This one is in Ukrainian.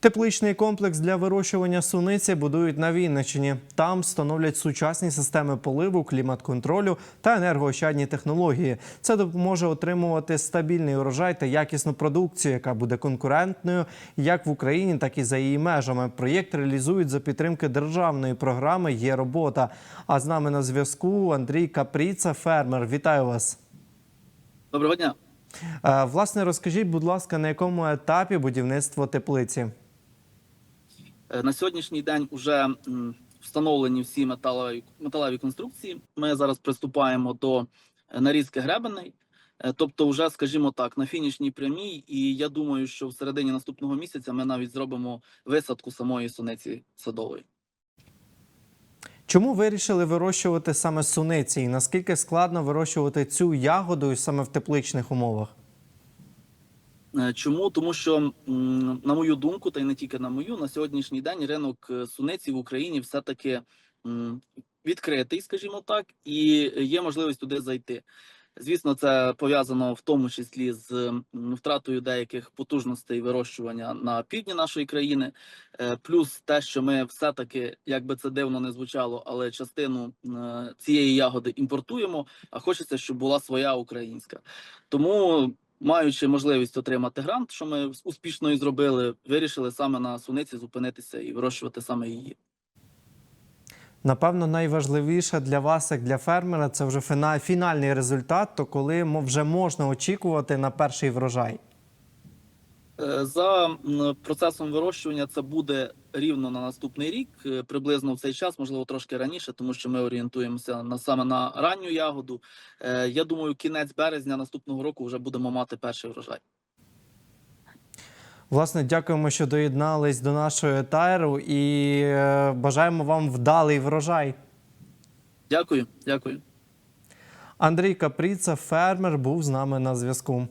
Тепличний комплекс для вирощування суниці будують на Вінниччині. Там встановлять сучасні системи поливу, клімат-контролю та енергоощадні технології. Це допоможе отримувати стабільний урожай та якісну продукцію, яка буде конкурентною як в Україні, так і за її межами. Проєкт реалізують за підтримки державної програми Є робота. А з нами на зв'язку Андрій Капріца, фермер. Вітаю вас. Доброго дня. Е, Власне, розкажіть, будь ласка, на якому етапі будівництво теплиці? Е, На сьогоднішній день вже встановлені всі металеві, металеві конструкції. Ми зараз приступаємо до е, нарізки гребеней. Е, Тобто, вже, скажімо так, на фінішній прямій, і я думаю, що в середині наступного місяця ми навіть зробимо висадку самої суниці садової. Чому вирішили вирощувати саме суниці? І наскільки складно вирощувати цю ягоду саме в тепличних умовах? Е, Чому? Тому що, на мою думку, та й не тільки на мою, на сьогоднішній день ринок е, суниці в Україні все-таки відкритий, скажімо так, і є можливість туди зайти. Звісно, це пов'язано в тому числі з втратою деяких потужностей вирощування на півдні нашої країни, Е, плюс те, що ми все-таки, як би це дивно не звучало, але частину цієї ягоди імпортуємо, а хочеться, щоб була своя українська. Тому маючи можливість отримати грант, що ми успішно і зробили, вирішили саме на суниці зупинитися і вирощувати саме її. Напевно, найважливіше для вас, як для фермера, це вже фінальний результат, то коли вже можна очікувати на перший врожай. Е, За процесом вирощування це буде рівно на наступний рік, е, приблизно в цей час, можливо, трошки раніше, тому що ми орієнтуємося на саме на ранню ягоду. Е, Я думаю, кінець березня наступного року вже будемо мати перший врожай. Власне, дякуємо, що доєднались до нашої етайру і бажаємо вам вдалий врожай. Дякую, дякую. Андрій Капріца, фермер, був з нами на зв'язку.